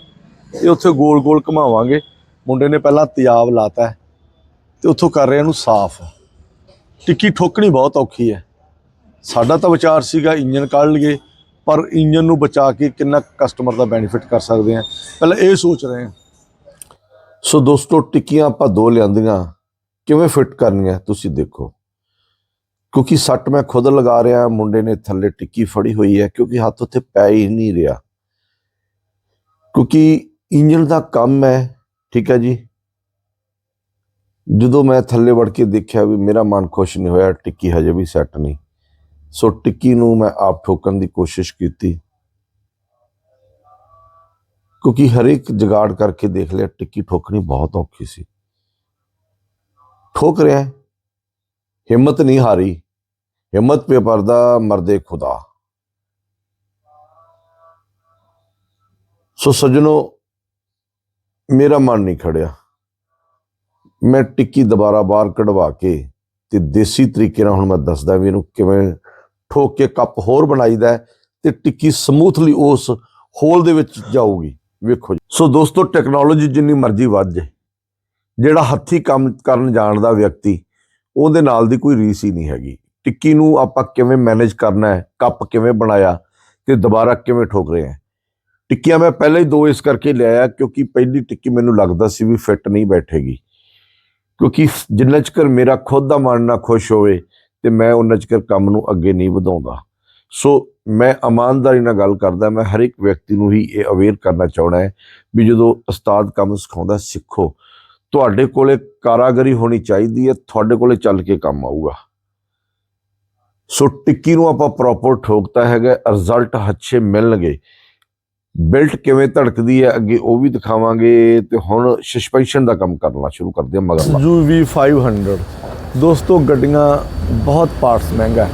ਇਹ ਉੱਥੇ ਗੋਲ-ਗੋਲ ਘੁਮਾਵਾਂਗੇ। ਮੁੰਡੇ ਨੇ ਪਹਿਲਾਂ ਤਿਆਬ ਲਾਤਾ ਹੈ ਤੇ ਉੱਥੋਂ ਕਰ ਰਹੇ ਇਹਨੂੰ ਸਾਫ਼। ਟਿੱਕੀ ਠੋਕਣੀ ਬਹੁਤ ਔਖੀ ਹੈ। ਸਾਡਾ ਤਾਂ ਵਿਚਾਰ ਸੀਗਾ ਇੰਜਨ ਕੱਢ ਲਈਏ, ਪਰ ਇੰਜਨ ਨੂੰ ਬਚਾ ਕੇ ਕਿੰਨਾ ਕਸਟਮਰ ਦਾ ਬੈਨੀਫਿਟ ਕਰ ਸਕਦੇ ਆ ਪਹਿਲਾਂ ਇਹ ਸੋਚ ਰਹੇ ਹਾਂ। ਸੋ ਦੋਸਤੋ, ਟਿੱਕੀਆਂ ਆਪਾਂ ਦੋ ਲਿਆਂਦੀਆਂ। ਕਿਵੇਂ ਫਿੱਟ ਕਰਨੀਆਂ ਤੁਸੀਂ ਦੇਖੋ। ਕਿਉਂਕਿ ਸੱਟ ਮੈਂ ਖੁਦ ਲਗਾ ਰਿਹਾ, ਮੁੰਡੇ ਨੇ ਥੱਲੇ ਟਿੱਕੀ ਫੜੀ ਹੋਈ ਹੈ, ਕਿਉਂਕਿ ਹੱਥ ਉੱਥੇ ਪੈ ਹੀ ਨਹੀਂ ਰਿਹਾ। ਕਿਉਂਕਿ ਇੰਜਨ ਦਾ ਕੰਮ ਹੈ, ਠੀਕ ਹੈ ਜੀ। ਜਦੋਂ ਮੈਂ ਥੱਲੇ ਵੜ ਕੇ ਦੇਖਿਆ ਵੀ ਮੇਰਾ ਮਨ ਖੁਸ਼ ਨਹੀਂ ਹੋਇਆ, ਟਿੱਕੀ ਹਜੇ ਵੀ ਸੈੱਟ ਨਹੀਂ। ਸੋ ਟਿੱਕੀ ਨੂੰ ਮੈਂ ਆਪ ਠੋਕਣ ਦੀ ਕੋਸ਼ਿਸ਼ ਕੀਤੀ। ਕਿਉਂਕਿ ਹਰ ਇੱਕ ਜਗਾੜ ਕਰਕੇ ਦੇਖ ਲਿਆ, ਟਿੱਕੀ ਠੋਕਣੀ ਬਹੁਤ ਔਖੀ ਸੀ। ਠੋਕ ਰਿਹਾ, ਹਿੰਮਤ ਨਹੀਂ ਹਾਰੀ। ਹਿੰਮਤ ਪੇ ਪਰਦਾ, ਮਰਦੇ ਖੁਦਾ। ਸੋ ਸਜਣੋ, ਮੇਰਾ ਮਨ ਨਹੀਂ ਖੜਿਆ। ਮੈਂ ਟਿੱਕੀ ਦੁਬਾਰਾ ਬਾਹਰ ਕਢਵਾ ਕੇ ਤੇ ਦੇਸੀ ਤਰੀਕੇ ਨਾਲ ਹੁਣ ਮੈਂ ਦੱਸਦਾ ਵੀ ਇਹਨੂੰ ਕਿਵੇਂ ਠੋਕ ਕੇ ਕੱਪ ਹੋਰ ਬਣਾਈਦਾ ਹੈ ਤੇ ਟਿੱਕੀ ਸਮੂਥਲੀ ਉਸ ਹੋਲ ਦੇ ਵਿੱਚ ਜਾਊਗੀ। ਵੇਖੋ ਜੀ। ਸੋ ਦੋਸਤੋ ਟੈਕਨੋਲੋਜੀ ਜਿੰਨੀ ਮਰਜ਼ੀ ਵੱਧ ਜੇ ਜਿਹੜਾ ਹੱਥੀ ਕੰਮ ਕਰਨ ਜਾਣਦਾ ਵਿਅਕਤੀ, ਉਹਦੇ ਨਾਲ ਦੀ ਕੋਈ ਰੀਸ ਹੀ ਨਹੀਂ ਹੈਗੀ। ਟਿੱਕੀ ਨੂੰ ਆਪਾਂ ਕਿਵੇਂ ਮੈਨੇਜ ਕਰਨਾ ਹੈ, ਕੱਪ ਕਿਵੇਂ ਬਣਾਇਆ ਤੇ ਦੁਬਾਰਾ ਕਿਵੇਂ ਠੋਕ ਰਹੇ ਹਾਂ। ਟਿੱਕੀਆਂ ਮੈਂ ਪਹਿਲਾਂ ਹੀ ਦੋ ਇਸ ਕਰਕੇ ਲਿਆਇਆ ਕਿਉਂਕਿ ਪਹਿਲੀ ਟਿੱਕੀ ਮੈਨੂੰ ਲੱਗਦਾ ਸੀ ਵੀ ਫਿੱਟ ਨਹੀਂ ਬੈਠੇਗੀ। ਕਿਉਂਕਿ ਜਿੰਨਾ ਚਿਰ ਮੇਰਾ ਖੁਦ ਦਾ ਮਨ ਨਾ ਖੁਸ਼ ਹੋਵੇ ਤੇ ਮੈਂ ਉਹਨਾਂ ਚਿਰ ਕੰਮ ਨੂੰ ਅੱਗੇ ਨਹੀਂ ਵਧਾਉਂਦਾ। ਸੋ ਮੈਂ ਇਮਾਨਦਾਰੀ ਨਾਲ ਗੱਲ ਕਰਦਾ, ਮੈਂ ਹਰ ਇੱਕ ਵਿਅਕਤੀ ਨੂੰ ਹੀ ਇਹ ਅਵੇਅਰ ਕਰਨਾ ਚਾਹਣਾ ਹੈ ਵੀ ਜਦੋਂ ਉਸਤਾਦ ਕੰਮ ਸਿਖਾਉਂਦਾ, ਸਿੱਖੋ। ਤੁਹਾਡੇ ਕੋਲੇ ਕਾਰਾਗਰੀ ਹੋਣੀ ਚਾਹੀਦੀ ਹੈ, ਤੁਹਾਡੇ ਕੋਲੇ ਚੱਲ ਕੇ ਕੰਮ ਆਊਗਾ। ਸੋ ਟਿੱਕੀ ਨੂੰ ਆਪਾਂ ਪ੍ਰੋਪਰ ਠੋਕਤਾ ਹੈਗਾ ਰਿਜ਼ਲਟ ਅੱਛੇ ਮਿਲਣਗੇ। ਬੈਲਟ ਕਿਵੇਂ ਧੜਕਦੀ ਹੈ, ਅੱਗੇ ਉਹ ਵੀ ਦਿਖਾਵਾਂਗੇ ਤੇ ਹੁਣ ਸਸਪੈਂਸ਼ਨ ਦਾ ਕੰਮ ਕਰਨਾ ਸ਼ੁਰੂ ਕਰਦੇ ਹਾਂ ਮਗਰ ਯੂਵੀ 500 ਦੋਸਤੋ, ਗੱਡੀਆਂ ਬਹੁਤ ਪਾਰਟਸ ਮਹਿੰਗਾ ਹੈ।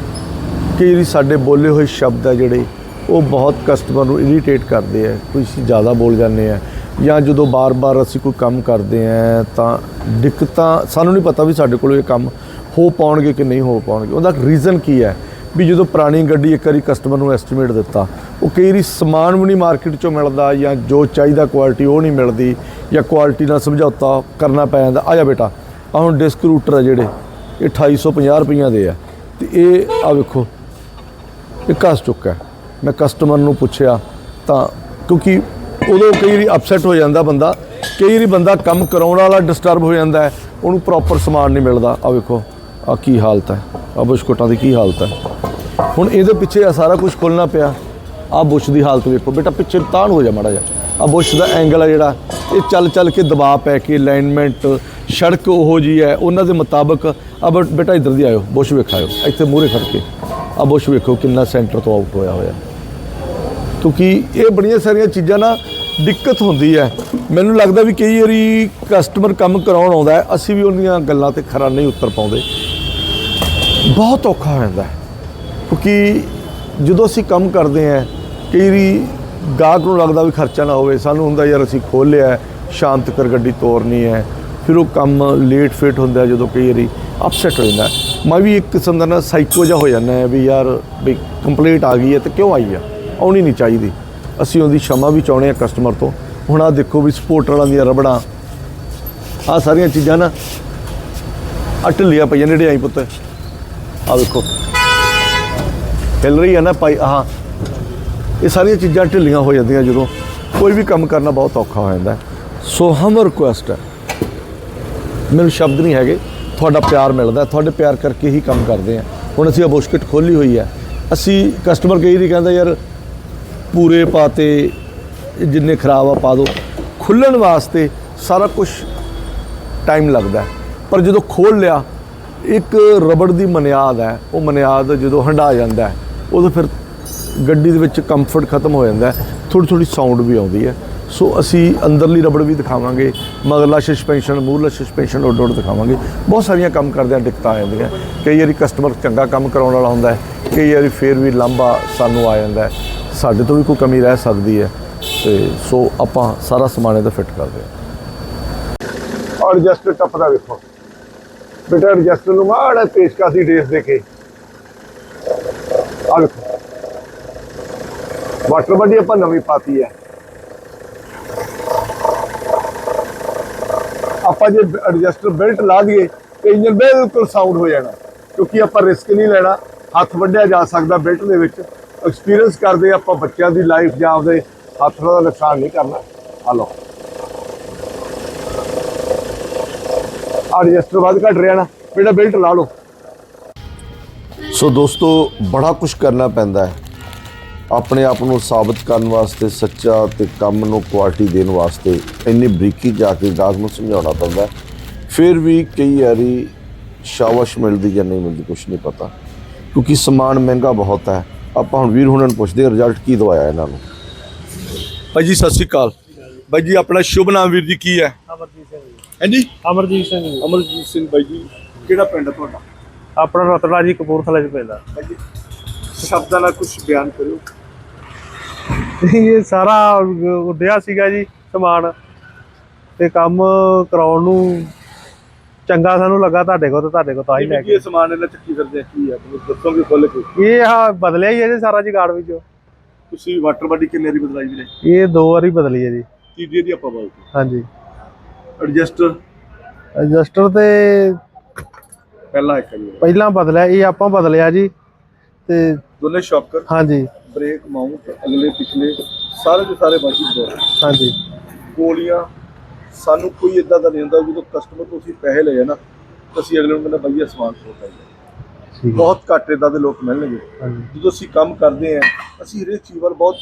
ਕਈ ਵਾਰੀ ਸਾਡੇ ਬੋਲੇ ਹੋਏ ਸ਼ਬਦ ਹੈ ਜਿਹੜੇ, ਉਹ ਬਹੁਤ ਕਸਟਮਰ ਨੂੰ ਇਰੀਟੇਟ ਕਰਦੇ ਆ ਕੋਈ ਅਸੀਂ ਜ਼ਿਆਦਾ ਬੋਲ ਜਾਂਦੇ ਆ ਜਾਂ ਜਦੋਂ ਬਾਰ-ਬਾਰ ਅਸੀਂ ਕੋਈ ਕੰਮ ਕਰਦੇ ਆ ਤਾਂ ਦਿੱਕਤਾਂ, ਸਾਨੂੰ ਨਹੀਂ ਪਤਾ ਵੀ ਸਾਡੇ ਕੋਲ ਇਹ ਕੰਮ ਹੋ ਪਾਉਣਗੇ ਕਿ ਨਹੀਂ ਹੋ ਪਾਉਣਗੇ। ਉਹਦਾ ਰੀਜ਼ਨ ਕੀ ਹੈ? ਵੀ ਜਦੋਂ ਪੁਰਾਣੀ ਗੱਡੀ ਇੱਕ ਵਾਰੀ ਕਸਟਮਰ ਨੂੰ ਐਸਟੀਮੇਟ ਦਿੱਤਾ ਉਹ ਕਈ ਵਾਰੀ ਸਮਾਨ ਵੀ ਨਹੀਂ ਮਾਰਕੀਟ ਚੋਂ ਮਿਲਦਾ ਜਾਂ ਜੋ ਚਾਹੀਦਾ ਕੁਆਲਿਟੀ ਉਹ ਨਹੀਂ ਮਿਲਦੀ ਜਾਂ ਕੁਆਲਿਟੀ ਨਾਲ ਸਮਝੌਤਾ ਕਰਨਾ ਪੈ ਜਾਂਦਾ। ਆ ਜਾ ਬੇਟਾ ਆ ਹੁਣ ਡਿਸਕ ਰੂਟਰ ਆ ਜਿਹੜੇ, ਇਹ 2850 ਰੁਪਈਆਂ ਦੇ ਆ। ਤੇ ਇਹ ਆ ਵੇਖੋ, ਇਹ ਕੱਸ ਚੁੱਕਾ ਮੈਂ ਕਸਟਮਰ ਨੂੰ ਪੁੱਛਿਆ ਤਾਂ, ਕਿਉਂਕਿ ਉਦੋਂ ਕਈ ਵਾਰੀ ਅਪਸੈਟ ਹੋ ਜਾਂਦਾ ਬੰਦਾ, ਕਈ ਵਾਰੀ ਬੰਦਾ ਕੰਮ ਕਰਾਉਣ ਵਾਲਾ ਡਿਸਟਰਬ ਹੋ ਜਾਂਦਾ ਹੈ, ਉਹਨੂੰ ਪ੍ਰੋਪਰ ਸਮਾਨ ਨਹੀਂ ਮਿਲਦਾ। ਆ ਵੇਖੋ ਆ ਕੀ ਹਾਲਤ ਹੈ? ਆ ਬਿਸਕੁਟਾਂ ਦੀ ਕੀ ਹਾਲਤ ਹੈ? ਹੁਣ ਇਹਦੇ ਪਿੱਛੇ ਆ ਸਾਰਾ ਕੁਝ ਖੋਲਣਾ ਪਿਆ। ਆ ਬੁਸ਼ ਦੀ ਹਾਲਤ ਵੇਖੋ। ਬੇਟਾ ਪਿੱਛੇ ਤਾਣ ਹੋ ਜਾ ਮਾੜਾ ਜਾ ਆ ਬੁਸ਼ ਦਾ ਐਂਗਲ ਆ ਜਿਹੜਾ, ਇਹ ਚੱਲ ਚੱਲ ਕੇ ਦਬਾਅ ਪੈ ਕੇ ਅਲਾਈਨਮੈਂਟ ਸੜਕ ਉਹੋ ਜੀ ਹੈ, ਉਹਨਾਂ ਦੇ ਮੁਤਾਬਕ। ਆ ਬੇਟਾ ਇੱਧਰ ਦੀ ਆਇਓ ਬੁਸ਼ ਵੇਖਾਇਓ ਇੱਥੇ ਮੂਹਰੇ ਖੜ ਕੇ। ਆ ਬੁਸ਼ ਵੇਖੋ ਕਿੰਨਾ ਸੈਂਟਰ ਤੋਂ ਆਊਟ ਹੋਇਆ ਹੋਇਆ। ਕਿਉਂਕਿ ਇਹ ਬੜੀਆਂ ਸਾਰੀਆਂ ਚੀਜ਼ਾਂ ਨਾ ਦਿੱਕਤ ਹੁੰਦੀ ਹੈ। ਮੈਨੂੰ ਲੱਗਦਾ ਵੀ ਕਈ ਵਾਰੀ ਕਸਟਮਰ ਕੰਮ ਕਰਾਉਣ ਆਉਂਦਾ ਅਸੀਂ ਵੀ ਉਹਦੀਆਂ ਗੱਲਾਂ ਤੇ ਖਰਾ ਨਹੀਂ ਉਤਰ ਪਾਉਂਦੇ। ਬਹੁਤ ਔਖਾ ਹੋ ਜਾਂਦਾ ਕਿਉਂਕਿ ਜਦੋਂ ਅਸੀਂ ਕੰਮ ਕਰਦੇ ਹਾਂ ਕਈ ਵੀ ਗਾਹਕ ਨੂੰ ਲੱਗਦਾ ਵੀ ਖਰਚਾ ਨਾ ਹੋਵੇ, ਸਾਨੂੰ ਹੁੰਦਾ ਯਾਰ ਅਸੀਂ ਖੋਲ ਲਿਆ ਸ਼ਾਂਤ ਕਰ ਗੱਡੀ ਤੋਰਨੀ ਹੈ, ਫਿਰ ਉਹ ਕੰਮ ਲੇਟ ਫੇਟ ਹੁੰਦਾ ਜਦੋਂ ਕਈ ਵਾਰੀ ਅਪਸੈਟ ਹੋ ਜਾਂਦਾ ਮੈਂ ਵੀ ਇੱਕ ਕਿਸਮ ਦਾ ਨਾ ਸਾਈਕੋ ਜਾ ਹੋ ਜਾਂਦਾ ਵੀ ਯਾਰ ਵੀ ਕੰਪਲੀਟ ਆ ਗਈ ਹੈ ਤੇ ਕਿਉਂ ਆਈ ਆ? ਆਉਣੀ ਨਹੀਂ ਚਾਹੀਦੀ। ਅਸੀਂ ਉਹਦੀ ਸ਼ਮਾ ਵੀ ਚਾਹੁੰਦੇ ਆ ਕਸਟਮਰ ਤੋਂ। ਹੁਣ ਆ ਦੇਖੋ ਵੀ ਸਪੋਰਟ ਵਾਲਾਂ ਦੀਆਂ ਰਬੜਾਂ ਆ ਸਾਰੀਆਂ ਚੀਜ਼ਾਂ ਨਾ ਆ ਢਿੱਲੀਆਂ ਪਈਆਂ ਨੇ ਆਈ ਪੁੱਤ। ਆ ਦੇਖੋ ਹਿਲ ਰਹੀ ਹੈ ਨਾ ਪਾਈ ਆਹ ਇਹ ਸਾਰੀਆਂ ਚੀਜ਼ਾਂ ਢਿੱਲੀਆਂ ਹੋ ਜਾਂਦੀਆਂ ਜਦੋਂ ਕੋਈ ਵੀ ਕੰਮ ਕਰਨਾ ਬਹੁਤ ਔਖਾ ਹੋ ਜਾਂਦਾ। ਸੋ ਹਮ ਰਿਕੁਐਸਟ ਹੈ। ਮੈਨੂੰ ਸ਼ਬਦ ਨਹੀਂ ਹੈਗੇ। ਤੁਹਾਡਾ ਪਿਆਰ ਮਿਲਦਾ ਤੁਹਾਡੇ ਪਿਆਰ ਕਰਕੇ ਹੀ ਕੰਮ ਕਰਦੇ ਆ ਹੁਣ ਅਸੀਂ ਆ ਬੁਸ਼ਕਟ ਖੋਲੀ ਹੋਈ ਹੈ। ਅਸੀਂ ਕਸਟਮਰ ਕਈ ਨਹੀਂ ਕਹਿੰਦਾ, ਯਾਰ, ਪੂਰੇ ਪਾਤੇ ਜਿੰਨੇ ਖਰਾਬ ਆ, ਪਾ ਦਿਓ ਖੁੱਲਣ ਵਾਸਤੇ ਸਾਰਾ ਕੁਝ ਟਾਈਮ ਲੱਗਦਾ ਪਰ ਜਦੋਂ ਖੋਲ ਲਿਆ, ਇੱਕ ਰਬੜ ਦੀ ਮਨਿਆਦ ਹੈ। ਉਹ ਮਨਿਆਦ ਜਦੋਂ ਹੰਡਾ ਜਾਂਦਾ ਉਦੋਂ ਫਿਰ ਗੱਡੀ ਦੇ ਵਿੱਚ ਕੰਫਰਟ ਖਤਮ ਹੋ ਜਾਂਦਾ ਹੈ ਥੋੜੀ ਥੋੜੀ ਸਾਊਂਡ ਵੀ ਆਉਂਦੀ ਹੈ। ਸੋ ਅਸੀਂ ਅੰਦਰਲੀ ਰਬੜ ਵੀ ਦਿਖਾਵਾਂਗੇ ਮਗਲਾ ਸਸਪੈਂਸ਼ਨ ਮੂਹਰਲਾ ਸਸਪੈਂਸ਼ਨ ਉੱਡ ਉੱਡ ਦਿਖਾਵਾਂਗੇ। ਬਹੁਤ ਸਾਰੀਆਂ ਕੰਮ ਕਰਦਿਆਂ ਦਿੱਕਤਾਂ ਆ ਜਾਂਦੀਆਂ। ਕਈ ਵਾਰੀ ਕਸਟਮਰ ਚੰਗਾ ਕੰਮ ਕਰਾਉਣ ਵਾਲਾ ਹੁੰਦਾ ਹੈ, ਕਈ ਵਾਰੀ ਫੇਰ ਵੀ ਲਾਂਭਾ ਸਾਨੂੰ ਆ ਜਾਂਦਾ ਸਾਡੇ ਤੋਂ ਵੀ ਕੋਈ ਕਮੀ ਰਹਿ ਸਕਦੀ ਹੈ ਤੇ ਸੋ ਆਪਾਂ ਸਾਰਾ ਸਮਾਨ ਇਹਦਾ ਫਿੱਟ ਕਰਦੇ ਹਾਂ। ਔਰ ਜਸਟ ਟੱਪਦਾ ਵੇਖੋ। ਬੇਟਾ ਐਡਜਸਟਰ ਨੂੰ ਮਾੜਾ ਪੇਚਕਾਸੀ ਡੇਸ ਦੇ ਕੇ ਆ ਵੇਖੋ। ਵਾਟਰ ਬਡੀ ਆਪਾਂ ਨਵੀਂ ਪਾਤੀ ਹੈ। ਆਪਾਂ ਜੇ ਐਡਜਸਟਰ ਬੈਲਟ ਲਾ ਦਈਏ, ਤੇ ਇੰਜਨ ਬਿਲਕੁਲ ਸਾਊਂਡ ਹੋ ਜਾਣਾ, ਕਿਉਂਕਿ ਆਪਾਂ ਰਿਸਕ ਨਹੀਂ ਲੈਣਾ, ਹੱਥ ਵੱਢਿਆ ਜਾ ਸਕਦਾ ਬੈਲਟ ਦੇ ਵਿੱਚ। ਐਕਸਪੀਰੀਅੰਸ ਕਰਦੇ ਆਪਾਂ ਬੱਚਿਆਂ ਦੀ ਲਾਈਫ ਜਾਂ ਆਪਦੇ ਹੱਥ ਦਾ ਨੁਕਸਾਨ ਨਹੀਂ ਕਰਨਾ। ਆ ਲਓ। ਐਡਜਸਟਰ ਵੱਧ ਘਟ ਰਿਹਾ ਨਾ ਬੇਟਾ ਬੈਲਟ ਲਾ ਲਓ। ਸੋ ਦੋਸਤੋ, ਬੜਾ ਕੁਝ ਕਰਨਾ ਪੈਂਦਾ ਹੈ। ਆਪਣੇ ਆਪ ਨੂੰ ਸਾਬਤ ਕਰਨ ਵਾਸਤੇ ਸੱਚਾ ਤੇ ਕੰਮ ਨੂੰ ਕੁਆਲਿਟੀ ਦੇਣ ਵਾਸਤੇ ਇੰਨੀ ਬਰੀਕੀ ਜਾ ਕੇ ਗਾਹਕ ਨੂੰ ਸਮਝਾਉਣਾ ਪੈਂਦਾ। ਫਿਰ ਵੀ ਕਈ ਵਾਰੀ ਸ਼ਾਬਾਸ਼ ਮਿਲਦੀ ਜਾਂ ਨਹੀਂ ਮਿਲਦੀ ਕੁਝ ਨਹੀਂ ਪਤਾ। ਕਿਉਂਕਿ ਸਮਾਨ ਮਹਿੰਗਾ ਬਹੁਤ ਹੈ। ਆਪਾਂ ਹੁਣ ਵੀਰ ਹੁਣਾਂ ਨੂੰ ਪੁੱਛਦੇ ਹਾਂ ਰਿਜ਼ਲਟ ਕੀ ਦਵਾਇਆ ਇਹਨਾਂ ਨੂੰ? ਭਾਈ ਜੀ ਸਤਿ ਸ਼੍ਰੀ ਅਕਾਲ। ਭਾਈ ਜੀ ਆਪਣਾ ਸ਼ੁਭ ਨਾਮ ਵੀਰ ਜੀ ਕੀ ਹੈ? ਅਮਰਜੀਤ ਸਿੰਘ ਜੀ। ਹਾਂਜੀ? ਅਮਰਜੀਤ ਸਿੰਘ ਜੀ। ਅਮਰਜੀਤ ਸਿੰਘ ਭਾਈ ਜੀ ਕਿਹੜਾ ਪਿੰਡ ਹੈ ਤੁਹਾਡਾ? ਆਪਣਾ ਰਤੜਾ ਜੀ ਕਪੂਰਥਲੇ ਚ ਪੈਂਦਾ। ਭਾਈ ਜੀ ਸ਼ਬਦਾਂ ਨਾਲ ਕੁਝ ਬਿਆਨ ਕਰਿਓ। ਇਹ ਸਾਰਾ ਉੱਡਿਆ ਸੀਗਾ ਜੀ ਸਮਾਨ ਤੇ ਕੰਮ ਕਰਾਉਣ ਨੂੰ ਚੰਗਾ ਸਾਨੂੰ ਲੱਗਾ ਤੁਹਾਡੇ ਕੋਲ ਤੇ ਤੁਹਾਡੇ ਕੋਲ ਤਾਂ ਹੀ ਲੈ ਕੀ ਇਹ ਸਮਾਨ ਇਹਨਾਂ ਚੱਕੀ ਫਿਰਦੇ ਆ, ਕੀ ਹੈ ਮੈਨੂੰ ਦੱਸੋਗੇ ਖੁੱਲ ਕੇ। ਇਹ ਆ ਬਦਲਿਆ ਹੀ ਹੈ ਜੀ ਸਾਰਾ ਜਗਾੜ ਵਿੱਚ। ਤੁਸੀਂ ਵਾਟਰ ਬਾਡੀ ਕਿੰਨੇ ਦੀ ਬਦਲਾਈ ਵੀਰੇ? ਇਹ ਦੋ ਵਾਰੀ ਬਦਲੀ ਹੈ ਜੀ। ਤੀਜੀ ਦੀ ਆਪਾਂ ਬਾਤ ਹਾਂਜੀ। ਐਡਜਸਟਰ ਐਡਜਸਟਰ ਤੇ ਪਹਿਲਾ ਇੱਕ ਜੀ ਪਹਿਲਾਂ ਬਦਲਿਆ ਇਹ ਆਪਾਂ ਬਦਲਿਆ ਜੀ ਤੇ ਦੋਨੇ ਸ਼ੌਕਰ ਹਾਂਜੀ। ਬ੍ਰੇਕ ਮਾਊਂਟ ਅਗਲੇ ਪਿਛਲੇ ਸਾਰੇ ਦੇ ਸਾਰੇ ਬਾਕੀ ਦੋ। ਹਾਂਜੀ। ਗੋਲੀਆਂ ਸਾਨੂੰ ਕੋਈ ਇਦਾਂ ਦਾ ਨਹੀਂ ਹੁੰਦਾ ਜਦੋਂ ਕਸਟਮਰ ਤੋਂ ਅਸੀਂ ਪੈਸੇ ਲਏ ਨਾ ਤਾਂ ਅਸੀਂ ਅਗਲੇ ਨੂੰ ਕਹਿੰਦਾ ਭਈਆ ਸਮਾਨ ਛੋਟਾ ਹੀ। ਬਹੁਤ ਘੱਟ ਇਦਾਂ ਦੇ ਲੋਕ ਮਿਲਣਗੇ। ਜਦੋਂ ਅਸੀਂ ਕੰਮ ਕਰਦੇ ਆ ਅਸੀਂ ਹਰੇਕ ਚੀਜ਼ ਵੱਲ ਬਹੁਤ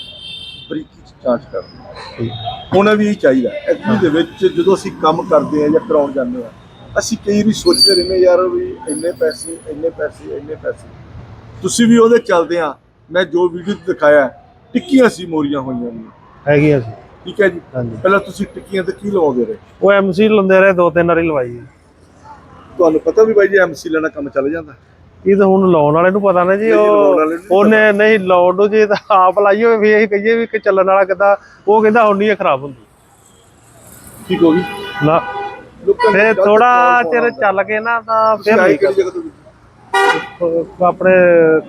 ਬਰੀਕੀ ਚ ਜਾਂਚ ਕਰਦੇ ਹੋਣਾ ਵੀ ਇਹ ਚਾਹੀਦਾ ਐਕਚੁਅਲੀ ਦੇ ਵਿੱਚ ਜਦੋਂ ਅਸੀਂ ਕੰਮ ਕਰਦੇ ਆ ਜਾਂ ਕਰਾਉਣ ਜਾਂਦੇ ਆ ਅਸੀਂ ਕਈ ਵਾਰੀ ਸੋਚਦੇ ਰਹਿੰਦੇ ਯਾਰ ਵੀ ਇੰਨੇ ਪੈਸੇ ਇੰਨੇ ਪੈਸੇ ਇੰਨੇ ਪੈਸੇ। ਤੁਸੀਂ ਵੀ ਉਹਦੇ ਚੱਲਦੇ ਆ। ਮੈਂ ਜੋ ਵੀਡੀਓ ਦਿਖਾਇਆ ਟਿੱਕੀਆਂ ਸੀ ਮੋਰੀਆਂ ਹੋਈਆਂ ਨੇ। ਹੈਗੀ ਅਸੀਂ ਠੀਕ ਹੈ ਜੀ? ਹਾਂਜੀ। ਪਹਿਲਾਂ ਤੁਸੀਂ ਟਿੱਕੀਆਂ ਤੇ ਕੀ ਲਵਾਉਂਦੇ ਰਹੇ? ਉਹ ਐਮਸੀ ਲੰਦੇ ਰਹੇ ਦੋ ਤਿੰਨ ਵਾਰੀ ਲਵਾਈ। ਤੁਹਾਨੂੰ ਪਤਾ ਵੀ ਬਾਈ ਜੀ ਐਮਸੀ ਲੈਣਾ ਕੰਮ ਚੱਲ ਜਾਂਦਾ? ਇਹ ਤਾਂ ਹੁਣ ਲਾਉਣ ਵਾਲੇ ਨੂੰ ਪਤਾ ਨਾ ਜੀ ਉਹ ਉਹਨੇ ਨਹੀਂ ਲਾਉਣ ਨੂੰ ਜੇ ਤਾਂ ਆਪ ਲਾਈ ਹੋਵੇ ਵੀ ਅਸੀਂ ਕਹੀਏ ਵੀ ਕਿ ਚੱਲਣ ਵਾਲਾ ਕਿੱਦਾਂ ਉਹ ਕਹਿੰਦਾ ਹੁਣ ਨਹੀਂ ਖਰਾਬ ਹੁੰਦੀ। ਠੀਕ ਹੋ ਗਈ? ਨਾ। ਫਿਰ ਥੋੜਾ ਚਿਰ ਚੱਲ ਕੇ ਨਾ ਤਾਂ ਫਿਰ ਨਹੀਂ ਆਪਣੇ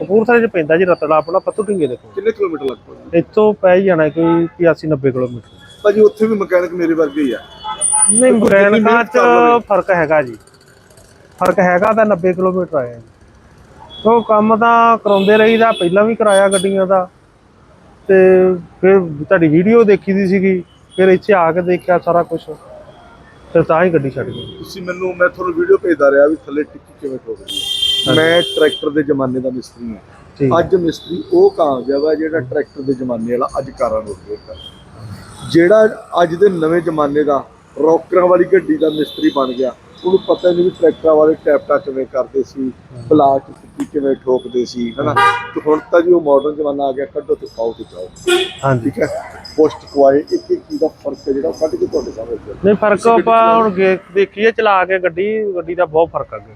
ਕਪੂਰਥਲੇ ਚ ਪੈਂਦਾ ਜੀ ਰਤੜਾ ਆਪਣਾ ਪੱਤੂ ਢਿੰਗੇ ਦੇ ਕੋਲ ਕਿੰਨੇ ਕਿਲੋਮੀਟਰ ਲੱਗ ਪਏ ਇੱਥੋਂ ਪੈ ਹੀ ਜਾਣਾ ਕੋਈ 85 90 ਕਿਲੋਮੀਟਰ। ਭਾਜੀ ਉੱਥੇ ਵੀ ਮਕੈਨਿਕ ਮੇਰੇ ਵਰਗੇ ਹੀ ਆ। ਨਹੀਂ ਮਕੈਨਿਕਾਂ ਚ। ਫ਼ਰਕ ਹੈਗਾ ਜੀ। ਫ਼ਰਕ ਹੈਗਾ ਤਾਂ 90 ਕਿਲੋਮੀਟਰ ਆਇਆ ਜੀ ਉਹ ਕੰਮ ਤਾਂ ਕਰਾਉਂਦੇ ਰਹੀਦਾ ਪਹਿਲਾਂ ਵੀ ਕਰਾਇਆ ਗੱਡੀਆਂ ਦਾ। ਤੇ ਫਿਰ ਤੁਹਾਡੀ ਵੀਡੀਓ ਦੇਖੀ ਦੀ ਸੀਗੀ ਫਿਰ ਇੱਥੇ ਆ ਕੇ ਦੇਖਿਆ ਸਾਰਾ ਕੁਝ ਫਿਰ ਤਾਂ ਹੀ ਗੱਡੀ ਛੱਡ ਗਈ। ਤੁਸੀਂ ਮੈਨੂੰ ਮੈਂ ਤੁਹਾਨੂੰ ਵੀਡੀਓ ਭੇਜਦਾ ਰਿਹਾ ਵੀ ਥੱਲੇ ਟਿੱਕੀ ਕਿਵੇਂ ਹੈ ਮੈਂ ਟਰੈਕਟਰ ਦੇ ਜ਼ਮਾਨੇ ਦਾ ਮਿਸਤਰੀ ਹਾਂ। ਅੱਜ ਮਿਸਤਰੀ ਉਹ ਕਾਮਯਾਬ ਹੈ ਜਿਹੜਾ ਟਰੈਕਟਰ ਦੇ ਜ਼ਮਾਨੇ ਵਾਲਾ ਅੱਜ ਕਾਰਾਂ ਨੂੰ ਰੋਕਦਾ ਜਿਹੜਾ ਅੱਜ ਦੇ ਨਵੇਂ ਜ਼ਮਾਨੇ ਦਾ ਰੌਕਰਾਂ ਵਾਲੀ ਗੱਡੀ ਦਾ ਮਿਸਤਰੀ ਬਣ ਗਿਆ ਉਹਨੂੰ ਪਤਾ ਨਹੀਂ ਵੀ ਟਰੈਕਟਰਾਂ ਵਾਲੇ ਟੈਪਟਾ ਕਿਵੇਂ ਕਰਦੇ ਸੀ ਟਿੱਕੀ ਕਿਵੇਂ ਠੋਕਦੇ ਸੀ ਹਨਾ? ਤੇ ਹੁਣ ਤਾਂ ਜੀ ਉਹ ਮਾਡਰਨ ਜ਼ਮਾਨਾ ਆ ਗਿਆ ਕੱਢੋ ਤੇ ਪਾਓ ਤੇ ਜਾਓ। ਹਾਂਜੀ। ਠੀਕ ਹੈ? ਪੋਸਟ ਕੁਆਏ ਇੱਕ ਇੱਕ ਚੀਜ਼ ਦਾ ਫ਼ਰਕ ਹੈ ਜਿਹੜਾ ਕੱਢ ਕੇ ਤੁਹਾਡੇ ਸਾਹਮਣੇ। ਨਹੀਂ ਫ਼ਰਕ ਆਪਾਂ ਹੁਣ ਦੇਖੀਏ ਚਲਾ ਕੇ ਗੱਡੀ ਗੱਡੀ ਦਾ ਬਹੁਤ ਫ਼ਰਕ ਆ ਗਿਆ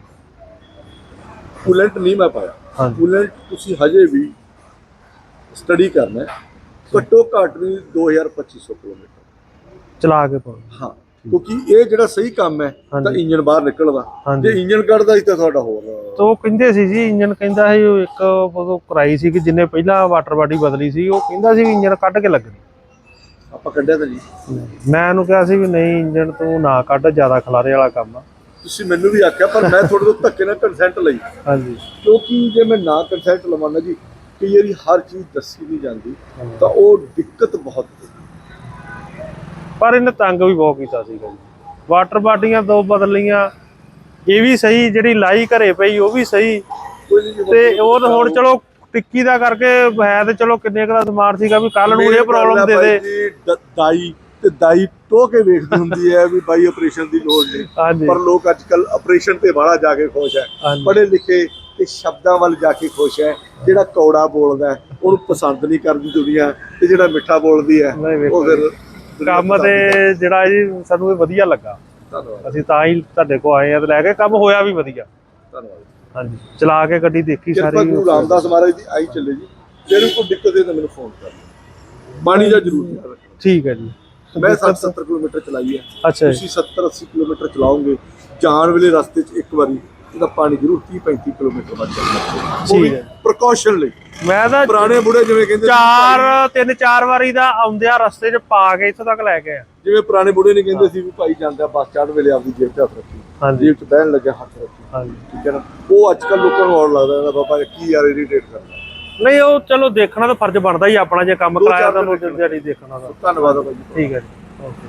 ਕੂਲੈਂਟ ਨਹੀਂ ਮੈਂ ਪਾਇਆ। ਹਾਂਜੀ। ਕੂਲੈਂਟ ਤੁਸੀਂ ਹਜੇ ਵੀ ਸਟੱਡੀ ਕਰਨਾ ਹੈ। ਘੱਟੋ ਘੱਟ ਵੀ 2250 ਕਿਲੋਮੀਟਰ। ਚਲਾ ਕੇ ਪਾਉ ਹਾਂ ਕਿਉਂਕਿ ਇਹ ਜਿਹੜਾ ਸਹੀ ਕੰਮ ਹੈ ਤਾਂ ਹਾਂਜੀ। ਇੰਜਨ ਬਾਹਰ ਨਿਕਲਦਾ। ਹਾਂਜੀ। ਜੇ ਇੰਜਨ ਕੱਢਦਾ ਸੀ ਤਾਂ ਤੁਹਾਡਾ ਹੋਰ ਤੋ ਕਹਿੰਦੇ ਸੀ ਜੀ ਇੰਜਨ ਕਹਿੰਦਾ ਸੀ ਉਹ ਇੱਕ ਉਹ ਕਰਾਈ ਸੀ ਕਿ ਜਿੰਨੇ ਪਹਿਲਾਂ ਵਾਟਰ ਬਾਡੀ ਬਦਲੀ ਸੀ ਉਹ ਕਹਿੰਦਾ ਸੀ ਵੀ ਇੰਜਨ ਕੱਢ ਕੇ ਲੱਗਣੀ। ਆਪਾਂ ਕੱਢਿਆ ਤਾਂ ਜੀ ਮੈਂ ਉਹਨੂੰ ਕਿਹਾ ਸੀ ਵੀ ਨਹੀਂ ਇੰਜਨ ਤੂੰ ਨਾ ਕੱਢ ਜ਼ਿਆਦਾ ਖਲਾਰੇ ਵਾਲਾ ਕੰਮ ਆ। ਤੁਸੀਂ ਮੈਨੂੰ ਵੀ ਆਖਿਆ ਪਰ ਮੈਂ ਤੁਹਾਡੇ ਤੋਂ ਧੱਕੇ ਨਾਲ ਕੰਸੈਂਟ ਲਈ। ਹਾਂਜੀ। ਕਿਉਂਕਿ ਜੇ ਮੈਂ ਨਾ ਕੰਸੈਂਟ ਲਵਾਂ ਜੀ ਕਈ ਵਾਰੀ ਹਰ ਚੀਜ਼ ਦੱਸੀ ਨਹੀਂ ਜਾਂਦੀ ਤਾਂ ਉਹ ਦਿੱਕਤ ਬਹੁਤ ਪਰ ਇਹਨੇ ਤੰਗ ਵੀ ਬਹੁਤ ਕੀਤਾ ਸੀਗਾ ਜੀ। ਵਾਟਰ ਬਾਡੀਆਂ ਦੋ ਬਦਲੀਆਂ ਇਹ ਵੀ ਸਹੀ ਜਿਹੜੀ ਲਾਈ ਘਰੇ ਪਈ ਉਹ ਵੀ ਸਹੀ। ਤੇ ਉਹ ਤਾਂ ਹੁਣ ਚਲੋ ਟਿੱਕੀ ਦਾ ਕਰਕੇ ਹੈ ਤੇ ਚਲੋ ਕਿੰਨੇ ਕੁ ਦਾ ਸਮਾਨ ਸੀਗਾ ਵੀ ਕੱਲ ਨੂੰ ਇਹ ਪ੍ਰੋਬਲਮ ਦੇ ਦੇ ਦਾਈ। ਤੇ ਦਾਈ ਟੋ ਕੇ ਵੇਖਦੀ ਹੁੰਦੀ ਹੈ ਵੀ ਬਾਈ ਆਪਰੇਸ਼ਨ ਦੀ ਲੋੜ ਨਹੀਂ। ਪਰ ਲੋਕ ਅੱਜ ਕੱਲ ਆਪਰੇਸ਼ਨ ਤੇ ਬਾਹਲਾ ਜਾ ਕੇ ਖੁਸ਼ ਹੈ। ਪੜ੍ਹੇ ਲਿਖੇ ਤੇ ਸ਼ਬਦਾਂ ਵੱਲ ਜਾ ਕੇ ਖੁਸ਼ ਹੈ। ਜਿਹੜਾ ਕੌੜਾ ਬੋਲਦਾ ਉਹਨੂੰ ਪਸੰਦ ਨਹੀਂ ਕਰਦੀ ਦੁਨੀਆ ਤੇ ਜਿਹੜਾ ਮਿੱਠਾ ਬੋਲਦੀ ਹੈ ਉਹ ਫਿਰ ਕੰਮ ਤੇ ਜਿਹੜਾ ਜੀ ਸਾਨੂੰ ਇਹ ਵਧੀਆ ਲੱਗਾ। ਅਸੀਂ ਤਾਂ ਹੀ ਤੁਹਾਡੇ ਕੋ ਆਏ ਆ ਤੇ ਲੈ ਕੇ ਕੰਮ ਹੋਇਆ ਵੀ ਵਧੀਆ। ਧੰਨਵਾਦ। ਹਾਂਜੀ ਚਲਾ ਕੇ ਗੱਡੀ ਦੇਖੀ ਕਿਰਪਾ ਸਾਰੀ। ਗੁਰੂ ਰਾਮਦਾਸ ਮਹਾਰਾਜ ਦੀ ਆਈ ਚੱਲੇ ਜੀ। ਜੇ ਕੋਈ ਦਿੱਕਤ ਹੈ ਤਾਂ ਮੈਨੂੰ ਫੋਨ ਕਰ ਲਓ ਬਾਣੀ ਦਾ ਜ਼ਰੂਰ ਠੀਕ ਹੈ ਜੀ। ਮੈਂ 60 ਕਿਲੋਮੀਟਰ ਚਲਾਈ ਹੈ। ਅੱਛਾ ਜੀ। ਤੁਸੀਂ 70 80 ਕਿਲੋਮੀਟਰ ਚਲਾਓਗੇ ਜਾਣ ਵੇਲੇ ਰਸਤੇ 'ਚ ਇੱਕ ਵਾਰੀ ਇਹਦਾ ਪਾਣੀ ਜ਼ਰੂਰ 30 35 ਕਿਲੋਮੀਟਰ ਵੱਧ ਵੀ ਠੀਕ ਹੈ। ਪ੍ਰੀਕਾਸ਼ਨ ਲਈ। ਮੈਂ ਤਾਂ ਪੁਰਾਣੇ ਬੁੜੇ ਜਿਵੇਂ ਕਹਿੰਦੇ ਚਾਰ ਤਿੰਨ ਚਾਰ ਵਾਰੀ ਦਾ ਆਉਂਦਿਆਂ ਰਸਤੇ 'ਚ ਪਾ ਕੇ ਇੱਥੋਂ ਤੱਕ ਲੈ ਕੇ ਆ ਜਿਵੇਂ ਪੁਰਾਣੇ ਬੁੜੇ ਨਹੀਂ ਕਹਿੰਦੇ ਸੀ ਵੀ ਭਾਈ ਜਾਂਦਾ ਬੱਸ ਚੜ੍ਹ ਵੇਲੇ ਆਪਦੀ ਜੇਬ 'ਚ ਹੱਥ ਰੱਖੀ। ਹਾਂਜੀ। ਜੇਬ 'ਚ ਬਹਿਣ ਲੱਗਾ ਹੱਥ ਰੱਖੀ। ਹਾਂਜੀ। ਠੀਕ ਹੈ ਨਾ? ਉਹ ਅੱਜ ਕੱਲ ਲੋਕਾਂ ਨੂੰ ਹੋਰ ਲੱਗਦਾ ਹੈ ਬਾਬਾ ਕੀ ਯਾਰ ਇਰੀਟੇਟ ਕਰਨਾ ਨਹੀਂ ਉਹ ਚਲੋ ਦੇਖਣਾ ਤਾਂ ਫਰਜ਼ ਬਣਦਾ ਹੀ ਆਪਣਾ ਜੇ ਕੰਮ ਕਰਾਇਆ ਤਾਂ ਉਹ ਜਿਹੜੀ ਦੇਖਣਾ। ਦਾ ਧੰਨਵਾਦ ਜੀ। ਠੀਕ ਹੈ ਜੀ ਓਕੇ।